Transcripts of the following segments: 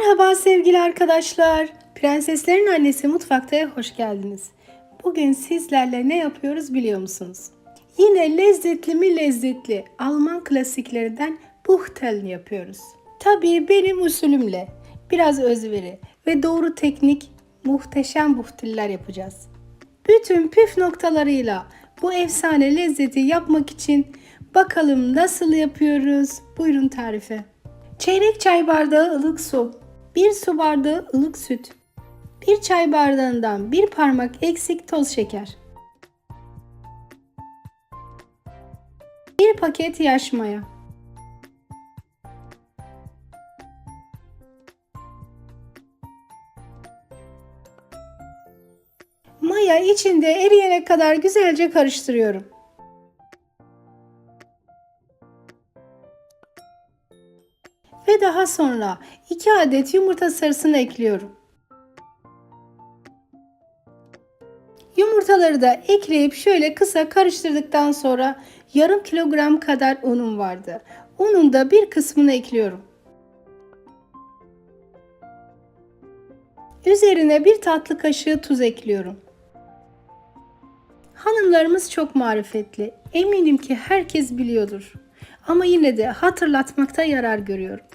Merhaba sevgili arkadaşlar. Prenseslerin annesi mutfakta hoş geldiniz. Bugün sizlerle ne yapıyoruz biliyor musunuz? Yine lezzetli mi lezzetli Alman klasiklerinden Buchteln yapıyoruz. Tabii benim usulümle biraz özveri ve doğru teknik muhteşem buhteller yapacağız. Bütün püf noktalarıyla bu efsane lezzeti yapmak için bakalım nasıl yapıyoruz? Buyurun tarife. Çeyrek çay bardağı ılık su, 1 su bardağı ılık süt, 1 çay bardağından 1 parmak eksik toz şeker, 1 paket yaş maya, Maya içinde eriyene kadar güzelce karıştırıyorum. Ve daha sonra 2 adet yumurta sarısını ekliyorum. Yumurtaları da ekleyip şöyle kısa karıştırdıktan sonra yarım kilogram kadar unum vardı. Unun da bir kısmını ekliyorum. Üzerine bir tatlı kaşığı tuz ekliyorum. Hanımlarımız çok marifetli. Eminim ki herkes biliyordur. Ama yine de hatırlatmakta yarar görüyorum.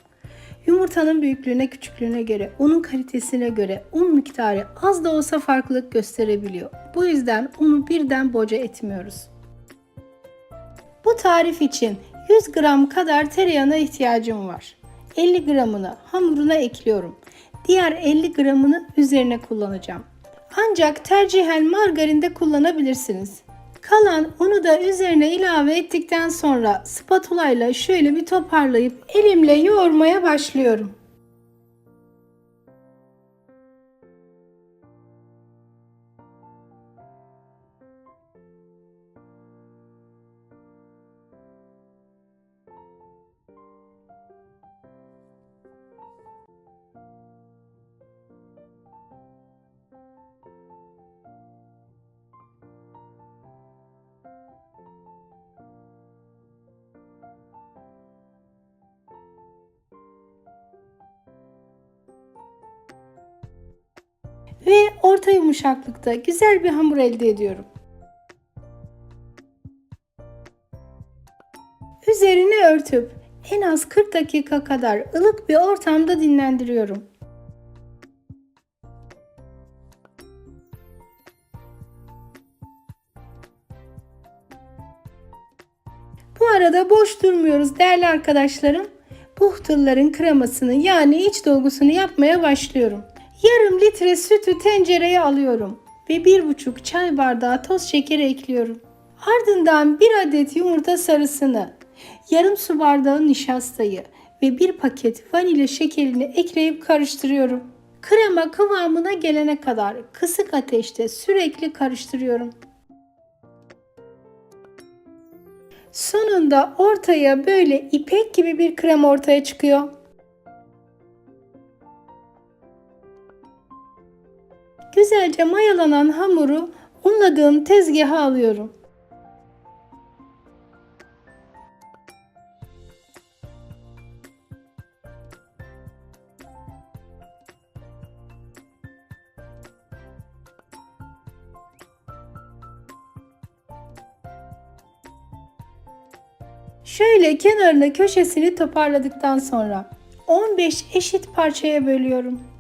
Yumurtanın büyüklüğüne, küçüklüğüne göre, unun kalitesine göre un miktarı az da olsa farklılık gösterebiliyor. Bu yüzden unu birden boca etmiyoruz. Bu tarif için 100 gram kadar tereyağına ihtiyacım var. 50 gramını hamuruna ekliyorum. Diğer 50 gramını üzerine kullanacağım. Ancak tercihen margarin de kullanabilirsiniz. Kalan unu da üzerine ilave ettikten sonra spatula ile şöyle bir toparlayıp elimle yoğurmaya başlıyorum. Ve orta yumuşaklıkta güzel bir hamur elde ediyorum. Üzerine örtüp en az 40 dakika kadar ılık bir ortamda dinlendiriyorum. Bu arada boş durmuyoruz değerli arkadaşlarım. Buhtulların kremasını yani iç dolgusunu yapmaya başlıyorum. Yarım litre sütü tencereye alıyorum ve bir buçuk çay bardağı toz şekeri ekliyorum. Ardından bir adet yumurta sarısını, yarım su bardağı nişastayı ve bir paket vanilya şekerini ekleyip karıştırıyorum. Krema kıvamına gelene kadar kısık ateşte sürekli karıştırıyorum. Sonunda ortaya böyle ipek gibi bir krem ortaya çıkıyor. Güzelce mayalanan hamuru unladığım tezgaha alıyorum. Şöyle kenarına köşesini toparladıktan sonra 15 eşit parçaya bölüyorum.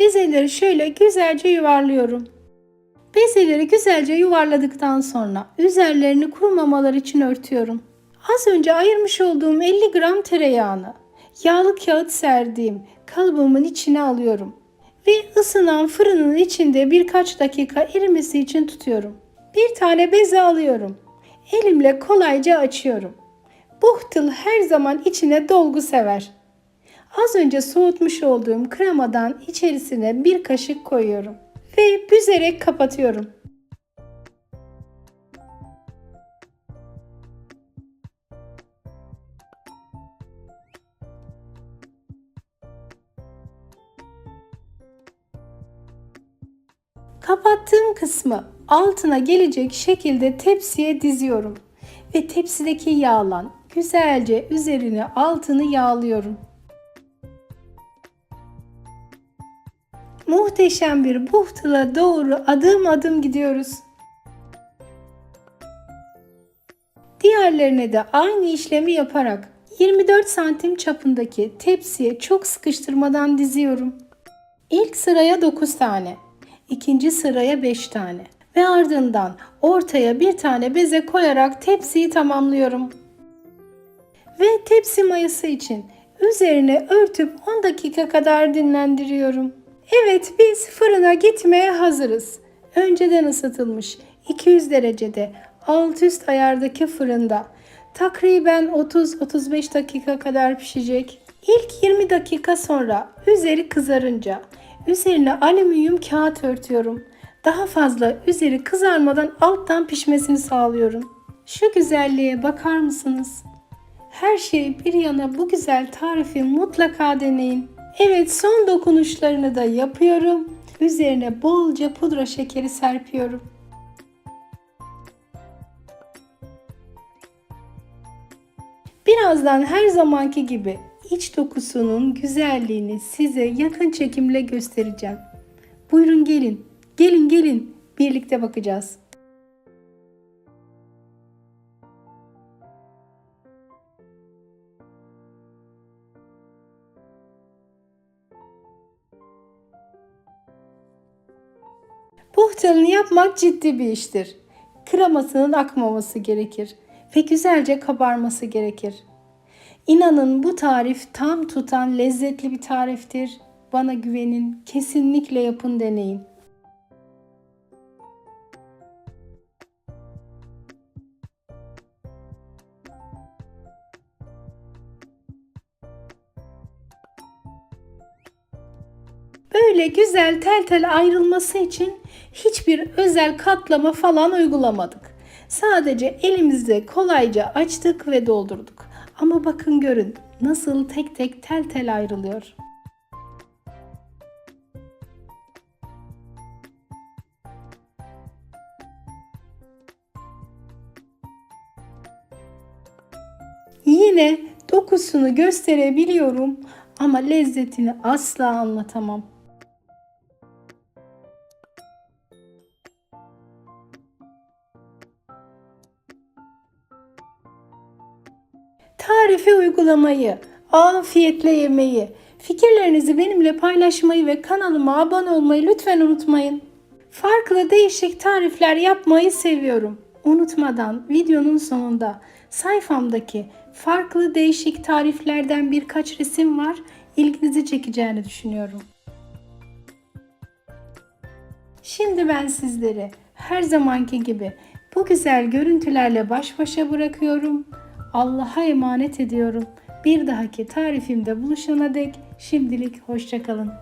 Bezeleri şöyle güzelce yuvarlıyorum. Bezeleri güzelce yuvarladıktan sonra üzerlerini kurumamalar için örtüyorum. Az önce ayırmış olduğum 50 gram tereyağını yağlı kağıt serdiğim kalıbımın içine alıyorum ve ısınan fırının içinde birkaç dakika erimesi için tutuyorum. Bir tane beze alıyorum. Elimle kolayca açıyorum. Buhtel her zaman içine dolgu sever. Az önce soğutmuş olduğum kremadan içerisine bir kaşık koyuyorum ve büzerek kapatıyorum. Kapattığım kısmı altına gelecek şekilde tepsiye diziyorum ve tepsideki yağlan güzelce üzerine altını yağlıyorum. Muhteşem bir buhtula doğru adım adım gidiyoruz. Diğerlerine de aynı işlemi yaparak 24 santim çapındaki tepsiye çok sıkıştırmadan diziyorum. İlk sıraya 9 tane, ikinci sıraya 5 tane ve ardından ortaya bir tane beze koyarak tepsiyi tamamlıyorum. Ve tepsi mayası için üzerine örtüp 10 dakika kadar dinlendiriyorum. Evet biz fırına gitmeye hazırız. Önceden ısıtılmış 200 derecede alt üst ayardaki fırında takriben 30-35 dakika kadar pişecek. İlk 20 dakika sonra üzeri kızarınca üzerine alüminyum kağıt örtüyorum. Daha fazla üzeri kızarmadan alttan pişmesini sağlıyorum. Şu güzelliğe bakar mısınız? Her şey bir yana bu güzel tarifi mutlaka deneyin. Evet son dokunuşlarını da yapıyorum. Üzerine bolca pudra şekeri serpiyorum. Birazdan her zamanki gibi iç dokusunun güzelliğini size yakın çekimle göstereceğim. Buyurun gelin. Gelin gelin. Birlikte bakacağız. Buhtalını yapmak ciddi bir iştir. Kremasının akmaması gerekir ve güzelce kabarması gerekir. İnanın bu tarif tam tutan lezzetli bir tariftir. Bana güvenin, kesinlikle yapın deneyin. Böyle güzel tel tel ayrılması için hiçbir özel katlama falan uygulamadık. Sadece elimizde kolayca açtık ve doldurduk. Ama bakın görün nasıl tek tek tel tel ayrılıyor. Yine dokusunu gösterebiliyorum ama lezzetini asla anlatamam. Tarifi uygulamayı, afiyetle yemeyi, fikirlerinizi benimle paylaşmayı ve kanalıma abone olmayı lütfen unutmayın. Farklı değişik tarifler yapmayı seviyorum. Unutmadan videonun sonunda sayfamdaki farklı değişik tariflerden birkaç resim var. İlginizi çekeceğini düşünüyorum. Şimdi ben sizleri her zamanki gibi bu güzel görüntülerle baş başa bırakıyorum. Allah'a emanet ediyorum. Bir dahaki tarifimde buluşana dek şimdilik hoşçakalın.